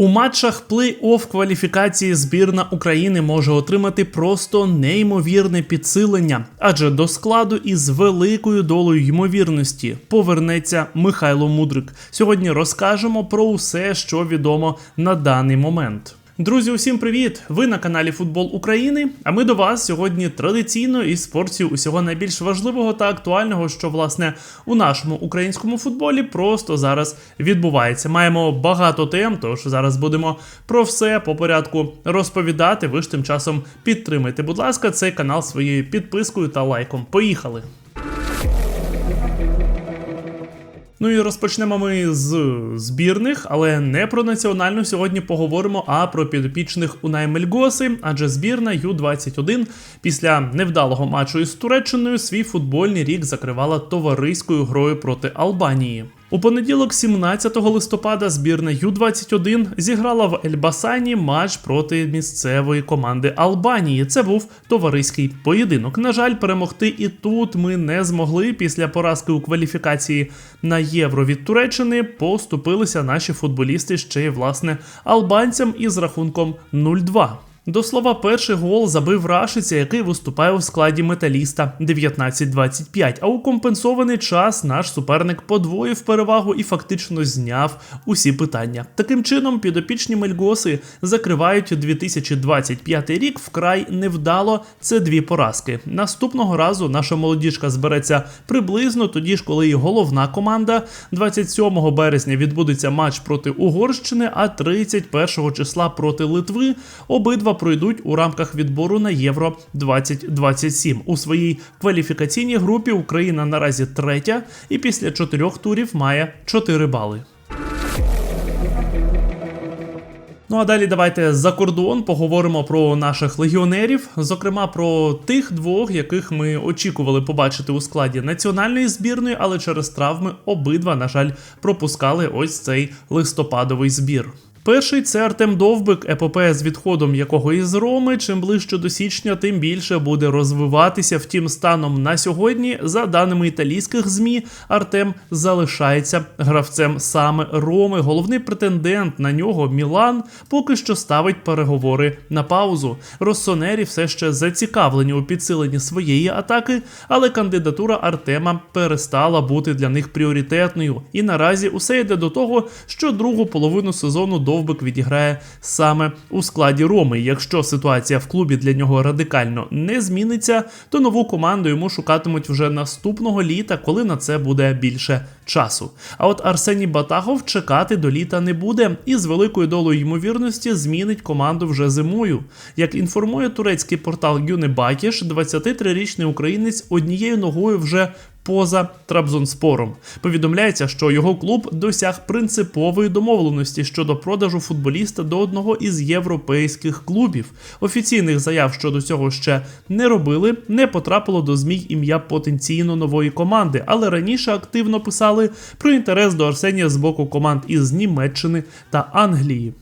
У матчах плей-офф кваліфікації збірна України може отримати просто неймовірне підсилення, адже до складу із великою долею ймовірності повернеться Михайло Мудрик. Сьогодні розкажемо про усе, що відомо на даний момент. Друзі, усім привіт! Ви на каналі Футбол України. А ми до вас сьогодні традиційно із порцією усього найбільш важливого та актуального, що власне у нашому українському футболі просто зараз відбувається. Маємо багато тем, тож зараз будемо про все по порядку розповідати. Ви ж тим часом підтримайте, будь ласка, цей канал своєю підпискою та лайком. Поїхали! Ну і розпочнемо ми з збірних, але не про національну сьогодні поговоримо, а про підопічних у наймельгоси, адже збірна Ю-21 після невдалого матчу із Туреччиною свій футбольний рік закривала товариською грою проти Албанії. У понеділок, 17 листопада, збірна Ю-21 зіграла в Ельбасані матч проти місцевої команди Албанії. Це був товариський поєдинок. На жаль, перемогти і тут ми не змогли. Після поразки у кваліфікації на євро від Туреччини поступилися наші футболісти ще й власне албанцям із рахунком 0-2. До слова, перший гол забив Рашиця, який виступає у складі металіста 19-25. А у компенсований час наш суперник подвоїв перевагу і фактично зняв усі питання. Таким чином, підопічні мельгоси закривають 2025 рік вкрай невдало. Це дві поразки. Наступного разу наша молодіжка збереться приблизно тоді ж, коли і головна команда 27 березня відбудеться матч проти Угорщини, а 31 числа проти Литви. Обидва пройдуть у рамках відбору на Євро 2027. У своїй кваліфікаційній групі Україна наразі третя і після чотирьох турів має 4 бали. Ну а далі давайте за кордон поговоримо про наших легіонерів, зокрема про тих двох, яких ми очікували побачити у складі національної збірної, але через травми обидва, на жаль, пропускали ось цей листопадовий збір. Перший це Артем Довбик, епопея з відходом якого із Роми. Чим ближче до січня, тим більше буде розвиватися. Втім, станом на сьогодні, за даними італійських змі, Артем залишається гравцем саме Роми. Головний претендент на нього Мілан поки що ставить переговори на паузу. Россонері все ще зацікавлені у підсиленні своєї атаки, але кандидатура Артема перестала бути для них пріоритетною. І наразі усе йде до того, що другу половину сезону Довбик відіграє саме у складі Роми. Якщо ситуація в клубі для нього радикально не зміниться, то нову команду йому шукатимуть вже наступного літа, коли на це буде більше часу. А от Арсеній Батахов чекати до літа не буде і з великою долою ймовірності змінить команду вже зимою. Як інформує турецький портал Гюнебакіш, 23-річний українець однією ногою вже поза Трабзонспором. Повідомляється, що його клуб досяг принципової домовленості щодо продажу футболіста до одного із європейських клубів. Офіційних заяв щодо цього ще не робили, не потрапило до змій ім'я потенційно нової команди, але раніше активно писали про інтерес до Арсенія з боку команд із Німеччини та Англії.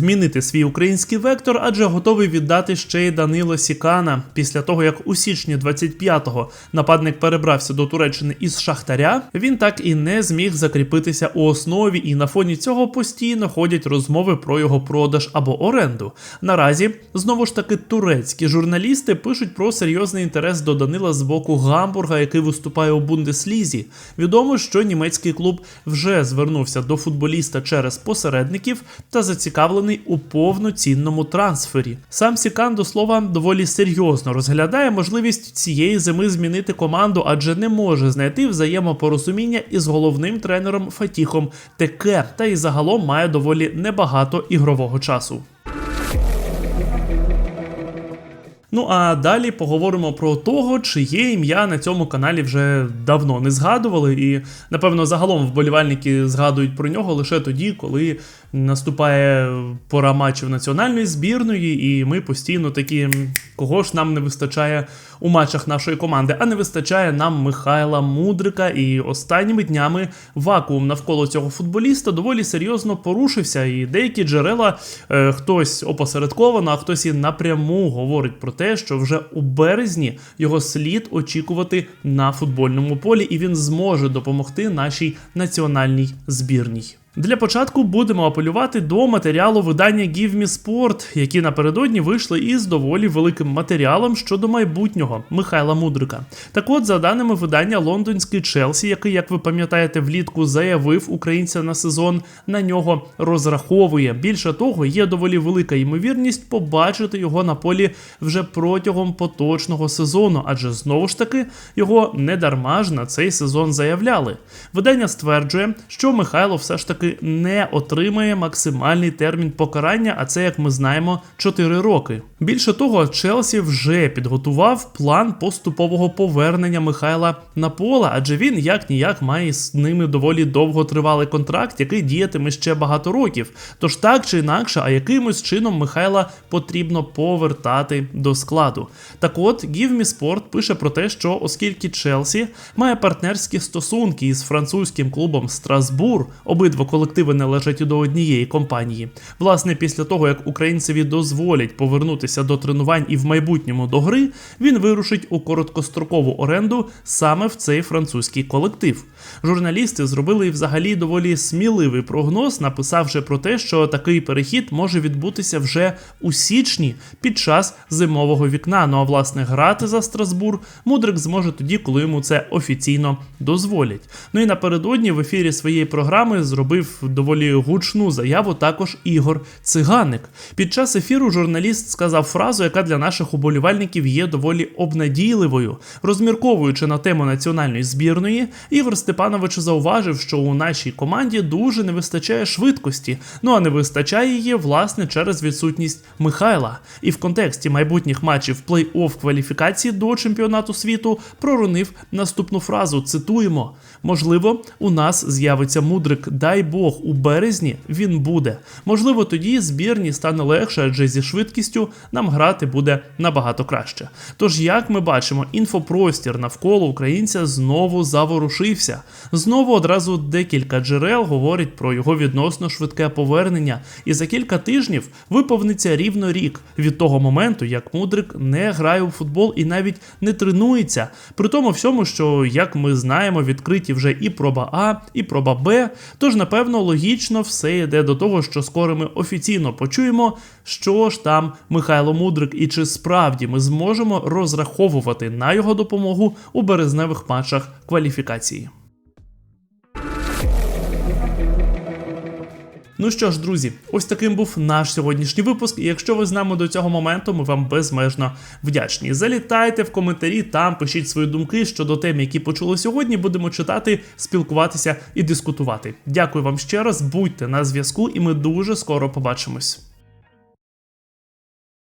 змінити свій український вектор, адже готовий віддати ще й Данило Сікана. Після того, як у січні 25-го нападник перебрався до Туреччини із Шахтаря, він так і не зміг закріпитися у основі, і на фоні цього постійно ходять розмови про його продаж або оренду. Наразі знову ж таки турецькі журналісти пишуть про серйозний інтерес до Данила з боку Гамбурга, який виступає у Бундеслізі. Відомо, що німецький клуб вже звернувся до футболіста через посередників та зацікавлений у повноцінному трансфері. Сам Сікан, до слова, доволі серйозно розглядає можливість цієї зими змінити команду, адже не може знайти взаємопорозуміння із головним тренером Фатіхом Теке, та й загалом має доволі небагато ігрового часу. Ну а далі поговоримо про того, чиє ім'я на цьому каналі вже давно не згадували, і напевно загалом вболівальники згадують про нього лише тоді, коли наступає пора матчів національної збірної, і ми постійно такі, кого ж нам не вистачає у матчах нашої команди, а не вистачає нам Михайла Мудрика. І останніми днями вакуум навколо цього футболіста доволі серйозно порушився. І деякі джерела е, хтось опосередковано, а хтось і напряму говорить про те, що вже у березні його слід очікувати на футбольному полі, і він зможе допомогти нашій національній збірній. Для початку будемо апелювати до матеріалу видання Give Me Sport, які напередодні вийшли із доволі великим матеріалом щодо майбутнього Михайла Мудрика. Так от, за даними видання, лондонський Челсі, який, як ви пам'ятаєте, влітку заявив українця на сезон, на нього розраховує. Більше того, є доволі велика ймовірність побачити його на полі вже протягом поточного сезону, адже знову ж таки його не дарма ж на цей сезон заявляли. Видання стверджує, що Михайло все ж таки не отримає максимальний термін покарання, а це, як ми знаємо, 4 роки. Більше того, Челсі вже підготував план поступового повернення Михайла на поле, адже він як ніяк має з ними доволі довготривалий контракт, який діятиме ще багато років. Тож так чи інакше, а якимось чином Михайла потрібно повертати до складу. Так от, Give Me Sport пише про те, що оскільки Челсі має партнерські стосунки із французьким клубом Страсбур, обидва колективи належать до однієї компанії. Власне, після того як українцеві дозволять повернутися до тренувань і в майбутньому до гри, він вирушить у короткострокову оренду саме в цей французький колектив. Журналісти зробили взагалі доволі сміливий прогноз, написавши про те, що такий перехід може відбутися вже у січні під час зимового вікна. Ну а власне грати за Страсбур Мудрик зможе тоді, коли йому це офіційно дозволять. Ну і напередодні в ефірі своєї програми зробив доволі гучну заяву також Ігор Циганик. Під час ефіру журналіст сказав фразу, яка для наших уболівальників є доволі обнадійливою. Розмірковуючи на тему національної збірної, Ігор Степанович зауважив, що у нашій команді дуже не вистачає швидкості, ну а не вистачає її власне через відсутність Михайла. І в контексті майбутніх матчів плей-офф кваліфікації до чемпіонату світу проронив наступну фразу: цитуємо: можливо, у нас з'явиться мудрик, дай Бог, у березні він буде. Можливо, тоді збірні стане легше, адже зі швидкістю нам грати буде набагато краще. Тож, як ми бачимо, інфопростір навколо українця знову заворушився. Знову одразу декілька джерел говорять про його відносно швидке повернення, і за кілька тижнів виповниться рівно рік від того моменту, як Мудрик не грає у футбол і навіть не тренується. При тому всьому, що, як ми знаємо, відкриті вже і проба А, і проба Б. Тож, напевно, логічно все йде до того, що скоро ми офіційно почуємо, що ж там Михайло Мудрик, і чи справді ми зможемо розраховувати на його допомогу у березневих матчах кваліфікації. Ну що ж, друзі, ось таким був наш сьогоднішній випуск. І якщо ви з нами до цього моменту, ми вам безмежно вдячні. Залітайте в коментарі, там пишіть свої думки щодо тем, які почули сьогодні. Будемо читати, спілкуватися і дискутувати. Дякую вам ще раз, будьте на зв'язку, і ми дуже скоро побачимось.